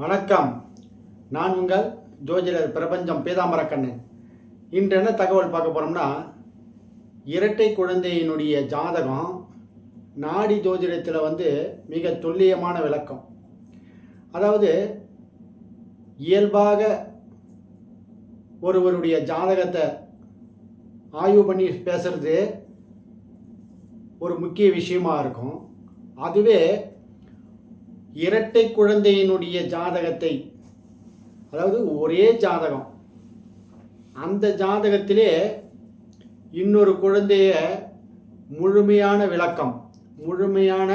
வணக்கம். நான் உங்கள் ஜோதிடர் பிரபஞ்சம் பீதாம்பரக்கண்ணன் இன்று என்ன தகவல் பார்க்க போகிறோம்னா இரட்டை குழந்தையினுடைய ஜாதகம் நாடி ஜோதிடத்தில் வந்து மிக துல்லியமான விளக்கம். அதாவது இயல்பாக ஒருவருடைய ஜாதகத்தை ஆய்வு பண்ணி பேசுறது ஒரு முக்கிய விஷயமாக இருக்கும். அதுவே இரட்டை குழந்தையினுடைய ஜாதகத்தை அதாவது ஒரே ஜாதகம் அந்த ஜாதகத்திலே இன்னொரு குழந்தைய முழுமையான விளக்கம் முழுமையான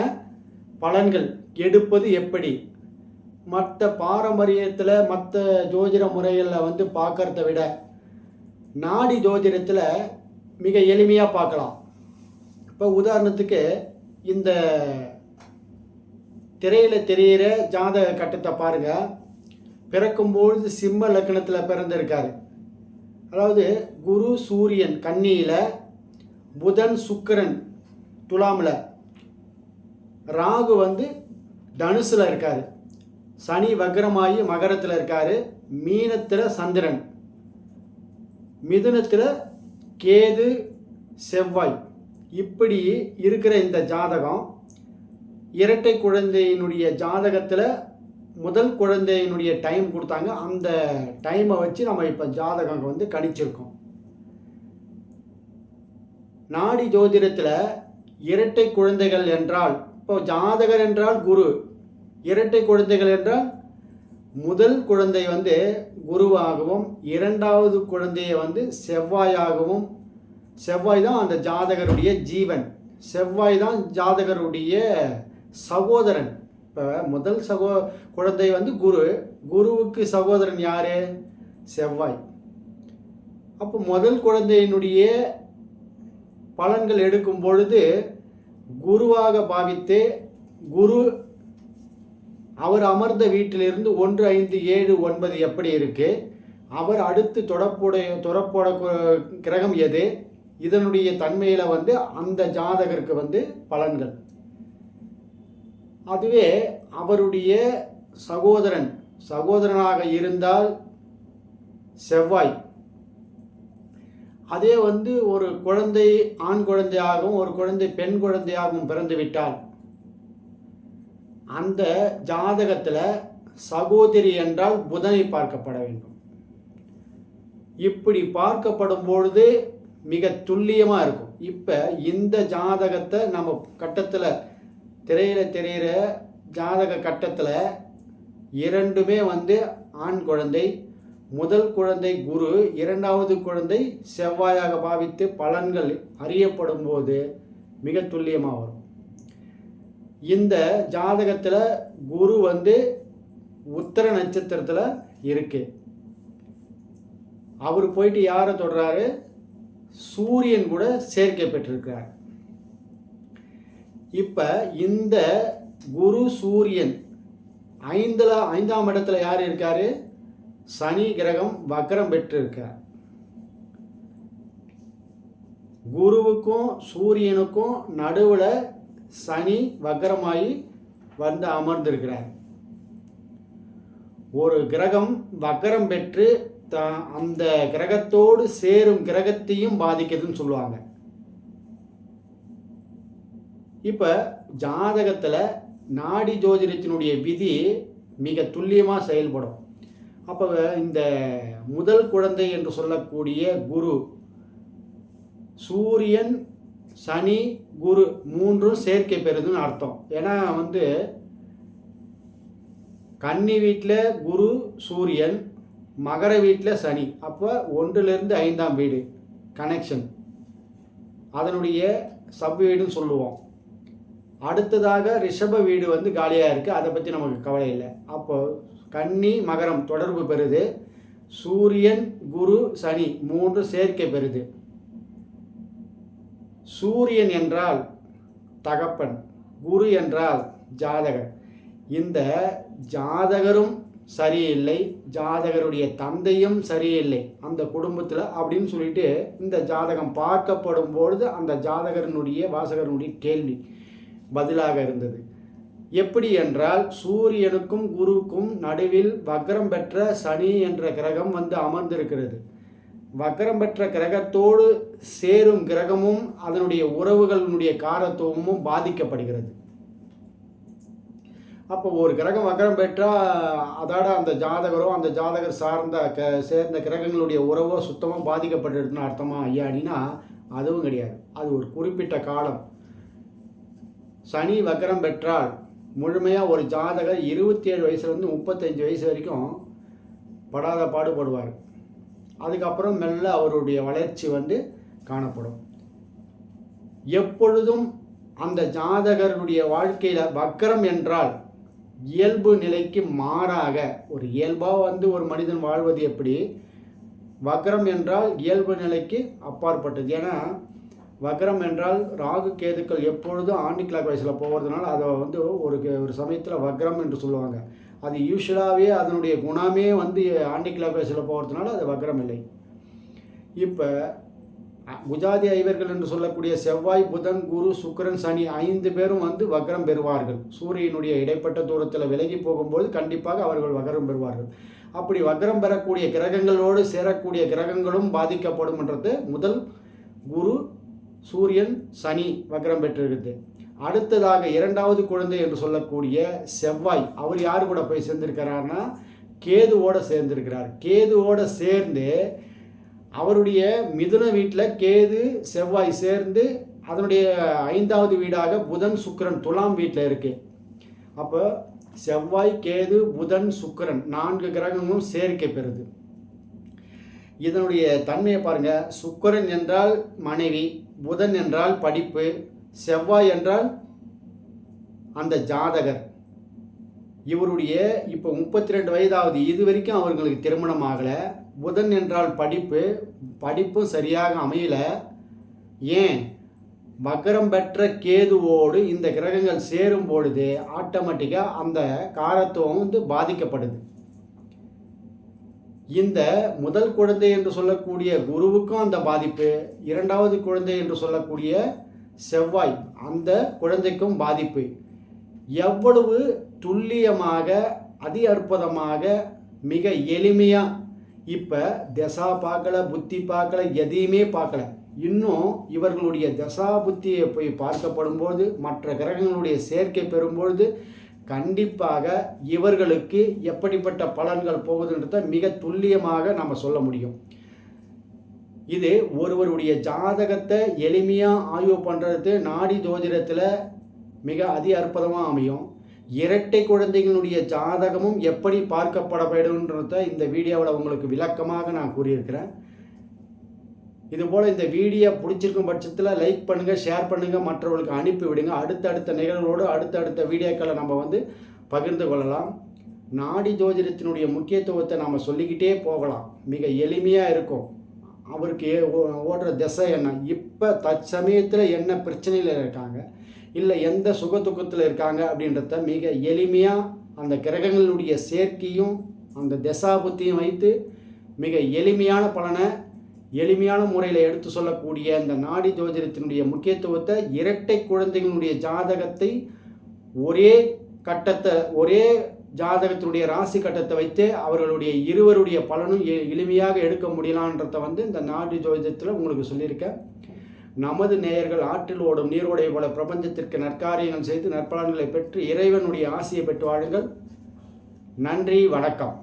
பலன்கள் எடுப்பது எப்படி? மற்ற பாரம்பரியத்தில் மற்ற ஜோதிட முறைகளில் வந்து பார்க்கறத விட நாடி ஜோதிடத்தில் மிக எளிமையாக பார்க்கலாம். இப்போ உதாரணத்துக்கு இந்த திரையில் தெரிகிற ஜாதக கட்டத்தை பாருங்கள் பிறக்கும்பொழுது சிம்ம லக்னத்தில் பிறந்திருக்கார். அதாவது குரு சூரியன் கன்னியில் புதன் சுக்கிரன் துலாமில் ராகு வந்து தனுசில் இருக்கார். சனி வக்ரமாயி மகரத்தில் இருக்கார். மீனத்தில் சந்திரன். மிதுனத்தில் கேது செவ்வாய். இப்படி இருக்கிற இந்த ஜாதகம் இரட்டை குழந்தையினுடைய ஜாதகத்தில் முதல் குழந்தையினுடைய டைம் கொடுத்தாங்க. அந்த டைமை வச்சு நம்ம இப்போ ஜாதகம் வந்து கணிச்சிருக்கோம். நாடி ஜோதிடத்தில் இரட்டை குழந்தைகள் என்றால் இப்போ ஜாதகர் என்றால் குரு. இரட்டை குழந்தைகள் என்றால் முதல் குழந்தை வந்து குருவாகவும் இரண்டாவது குழந்தையை வந்து செவ்வாயாகவும் செவ்வாய் தான் அந்த ஜாதகருடைய ஜீவன். செவ்வாய் தான் ஜாதகருடைய சகோதரன். இப்போ முதல் சகோ குழந்தை வந்து குரு. குருவுக்கு சகோதரன் யார்? செவ்வாய். அப்போ முதல் குழந்தையினுடைய பலன்கள் எடுக்கும் பொழுது குருவாக பாவித்து குரு அவர் அமர்ந்த வீட்டிலிருந்து ஒன்று ஐந்து ஏழு ஒன்பது எப்படி இருக்குது அவர் அடுத்து தொடப்புடைய தொடப்போட கிரகம் எது? இதனுடைய தன்மையில் வந்து அந்த ஜாதகருக்கு வந்து பலன்கள். அதுவே அவருடைய சகோதரன் சகோதரனாக இருந்தால் செவ்வாய். அதே வந்து ஒரு குழந்தை ஆண் குழந்தையாகவும் ஒரு குழந்தை பெண் குழந்தையாகவும் பிறந்து விட்டால் அந்த ஜாதகத்தில் சகோதரி என்றால் புதனை பார்க்கப்பட வேண்டும். இப்படி பார்க்கப்படும் பொழுது மிக துல்லியமாக இருக்கும். இப்போ இந்த ஜாதகத்தை நம்ம கட்டத்தில் திரையில் தெரிகிற ஜாதக கட்டத்தில் இரண்டுமே வந்து ஆண் குழந்தை முதல் குழந்தை குரு இரண்டாவது குழந்தை செவ்வாயாக பாவித்து பலன்கள் அறியப்படும் போது மிக துல்லியமாக வரும். இந்த ஜாதகத்தில் குரு வந்து உத்தர நட்சத்திரத்தில் இருக்கு. அவர் போயிட்டு யாரை தொடுறாரு? சூரியன் கூட சேர்க்கை பெற்றிருக்கிறார். இப்போ இந்த குரு சூரியன் ஐந்தில் ஐந்தாம் இடத்துல யார் இருக்கார்? சனி கிரகம் வக்ரம் பெற்றிருக்கார். குருவுக்கும் சூரியனுக்கும் நடுவில் சனி வக்கரமாகி வந்து அமர்ந்திருக்கிறார். ஒரு கிரகம் வக்கரம் பெற்று த அந்த கிரகத்தோடு சேரும் கிரகத்தையும் பாதிக்குதுன்னு சொல்லுவாங்க. இப்போ ஜாதகத்தில் நாடி ஜோதிடத்தினுடைய விதி மிக துல்லியமாக செயல்படும். அப்போ இந்த முதல் குழந்தை என்று சொல்லக்கூடிய குரு சூரியன் சனி குரு மூன்றும் சேர்க்கை பெறுதுன்னு அர்த்தம். ஏன்னா வந்து கன்னி வீட்டில் குரு சூரியன் மகர வீட்டில் சனி. அப்போ ஒன்றுலேருந்து ஐந்தாம் வீடு கனெக்ஷன் அதனுடைய சப் வீடுன்னு சொல்லுவோம். அடுத்ததாக ரிஷப வீடு வந்து காலியாக இருக்குது அதை பற்றி நமக்கு கவலை இல்லை. அப்போது கன்னி மகரம் தொடர்பு பெறுது. சூரியன் குரு சனி மூன்று சேர்க்கை பெறுது. சூரியன் என்றால் தகப்பன் குரு என்றால் ஜாதகர். இந்த ஜாதகரும் சரியில்லை ஜாதகருடைய தந்தையும் சரியில்லை அந்த குடும்பத்தில் அப்படின்னு சொல்லிட்டு இந்த ஜாதகம் பார்க்கப்படும் பொழுது அந்த ஜாதகரனுடைய வாசகரனுடைய கேள்வி. பதிலாக இருந்தது. எப்படி என்றால் சூரியனுக்கும் குருவுக்கும் நடுவில் வக்ரம் பெற்ற சனி என்ற கிரகம் வந்து அமர்ந்திருக்கிறது. வக்ரம் பெற்ற கிரகத்தோடு சேரும் கிரகமும் அதனுடைய உறவுகளினுடைய காரத்துவமும் பாதிக்கப்படுகிறது. அப்போ ஒரு கிரகம் வக்ரம் பெற்றால் அதோட அந்த ஜாதகரோ அந்த ஜாதகர் சார்ந்த க சேர்ந்த கிரகங்களுடைய உறவோ சுத்தமாக பாதிக்கப்பட்டிருக்குன்னு அர்த்தமா ஐயாடினா அதுவும் கிடையாது. அது ஒரு குறிப்பிட்ட காலம். சனி வக்கரம் பெற்றால் முழுமையாக ஒரு ஜாதகர் இருபத்தி ஏழு வயசுலேருந்து முப்பத்தஞ்சு வயசு வரைக்கும் படாத பாடுபடுவார். அதுக்கப்புறம் மெல்ல அவருடைய வளர்ச்சி வந்து காணப்படும். எப்பொழுதும் அந்த ஜாதகருடைய வாழ்க்கையில் வக்கரம் என்றால் இயல்பு நிலைக்கு மாறாக ஒரு இயல்பாக வந்து ஒரு மனிதன் வாழ்வது எப்படி? வக்ரம் என்றால் இயல்பு நிலைக்கு அப்பாற்பட்டது. ஏன்னா வக்ரம் என்றால் ராகு கேதுக்கள் எப்பொழுதும் ஆண்டி கிளாக் வயசில் போகிறதுனால அதை வந்து ஒரு ஒரு சமயத்தில் வக்ரம் என்று சொல்லுவாங்க. அது யூஸ்வலாகவே அதனுடைய குணமே வந்து ஆண்டி கிளாக் வயசில் போகிறதுனால அது வக்ரம் இல்லை. இப்போ குஜாதி ஐவர்கள் என்று சொல்லக்கூடிய செவ்வாய் புதன் குரு சுக்கிரன் சனி ஐந்து பேரும் வந்து வக்ரம் பெறுவார்கள். சூரியனுடைய இடைப்பட்ட தூரத்தில் விலகி போகும்போது கண்டிப்பாக அவர்கள் வக்ரம் பெறுவார்கள். அப்படி வக்ரம் பெறக்கூடிய கிரகங்களோடு சேரக்கூடிய கிரகங்களும் பாதிக்கப்படும்ன்றது முதல் குரு சூரியன் சனி வக்ரம் பெற்றிருக்குது. அடுத்ததாக இரண்டாவது குழந்தை என்று சொல்லக்கூடிய செவ்வாய் அவர் யார் கூட போய் சேர்ந்திருக்கிறார்னா கேதுவோட சேர்ந்திருக்கிறார். கேதுவோட சேர்ந்து அவருடைய மிதுன வீட்டில் கேது செவ்வாய் சேர்ந்து அதனுடைய ஐந்தாவது வீடாக புதன் சுக்கரன் துலாம் வீட்டில் இருக்கு. அப்போ செவ்வாய் கேது புதன் சுக்கரன் நான்கு கிரகங்களும் சேர்க்கை பெறுது. இதனுடைய தன்மையை பாருங்கள் சுக்கரன் என்றால் மனைவி புதன் என்றால் படிப்பு செவ்வாய் என்றால் அந்த ஜாதகர். இவருடைய இப்போ முப்பத்தி ரெண்டு வயதாவது இது வரைக்கும் அவர்களுக்கு திருமணம் ஆகலை. புதன் என்றால் படிப்பு படிப்பும் சரியாக அமையல. ஏன்? வக்கரம் பெற்ற கேதுவோடு இந்த கிரகங்கள் சேரும் பொழுது ஆட்டோமேட்டிக்காக அந்த காரத்துவம் வந்து பாதிக்கப்படுது. இந்த முதல் குழந்தை என்று சொல்லக்கூடிய குருவுக்கும் அந்த பாதிப்பு இரண்டாவது குழந்தை என்று சொல்லக்கூடிய செவ்வாய் அந்த குழந்தைக்கும் பாதிப்பு. எவ்வளவு துல்லியமாக அதி அற்புதமாக மிக எளிமையாக இப்போ தசா பார்க்கல புத்தி பார்க்கல எதையுமே பார்க்கல. இன்னும் இவர்களுடைய தசா புத்தியை போய் பார்க்கப்படும் போது மற்ற கிரகங்களுடைய சேர்க்கை பெறும்பொழுது கண்டிப்பாக இவர்களுக்கு எப்படிப்பட்ட பலன்கள் போகுதுன்றத மிக துல்லியமாக நம்ம சொல்ல முடியும். இது ஒருவருடைய ஜாதகத்தை எளிமையாக ஆய்வு பண்ணுறது நாடி ஜோதிடத்தில் மிக அதி அற்புதமாக அமையும். இரட்டை குழந்தைகளுடைய ஜாதகமும் எப்படி பார்க்கப்பட வேண்டும்ன்றத இந்த வீடியோவில் உங்களுக்கு விளக்கமாக நான் கூறியிருக்கிறேன். இதுபோல் இந்த வீடியோ பிடிச்சிருக்கும் பட்சத்தில் லைக் பண்ணுங்கள் ஷேர் பண்ணுங்கள் மற்றவர்களுக்கு அனுப்பி விடுங்க. அடுத்தடுத்த நிகழ்வோடு அடுத்தடுத்த வீடியோக்களை நம்ம வந்து பகிர்ந்து கொள்ளலாம். நாடி ஜோதிடத்தினுடைய முக்கியத்துவத்தை நாம் சொல்லிக்கிட்டே போகலாம். மிக எளிமையாக இருக்கும். அவருக்கு ஓடுற திசை என்ன? இப்போ தற்சமயத்தில் என்ன பிரச்சனையில் இருக்காங்க? இல்லை எந்த சுக துக்கத்தில் இருக்காங்க அப்படின்றத மிக எளிமையாக அந்த கிரகங்களுடைய சேர்க்கையும் அந்த திசாபுத்தியும் வைத்து மிக எளிமையான பலனை எளிமையான முறையில் எடுத்து சொல்லக்கூடிய இந்த நாடி ஜோதிடத்தினுடைய முக்கியத்துவத்தை இரட்டை குழந்தைகளுடைய ஜாதகத்தை ஒரே கட்டத்தை ஒரே ஜாதகத்தினுடைய ராசி கட்டத்தை வைத்து அவர்களுடைய இருவருடைய பலனும் எளிமையாக எடுக்க முடியலான்றத வந்து இந்த நாடி ஜோதிடத்தில் உங்களுக்கு சொல்லியிருக்கேன். நமது நேயர்கள் ஆற்றில் ஓடும் நீரோடைய போல பிரபஞ்சத்திற்கு நற்காரியங்கள் செய்து நற்பலன்களை பெற்று இறைவனுடைய ஆசையை பெற்று வாழுங்கள். நன்றி வணக்கம்.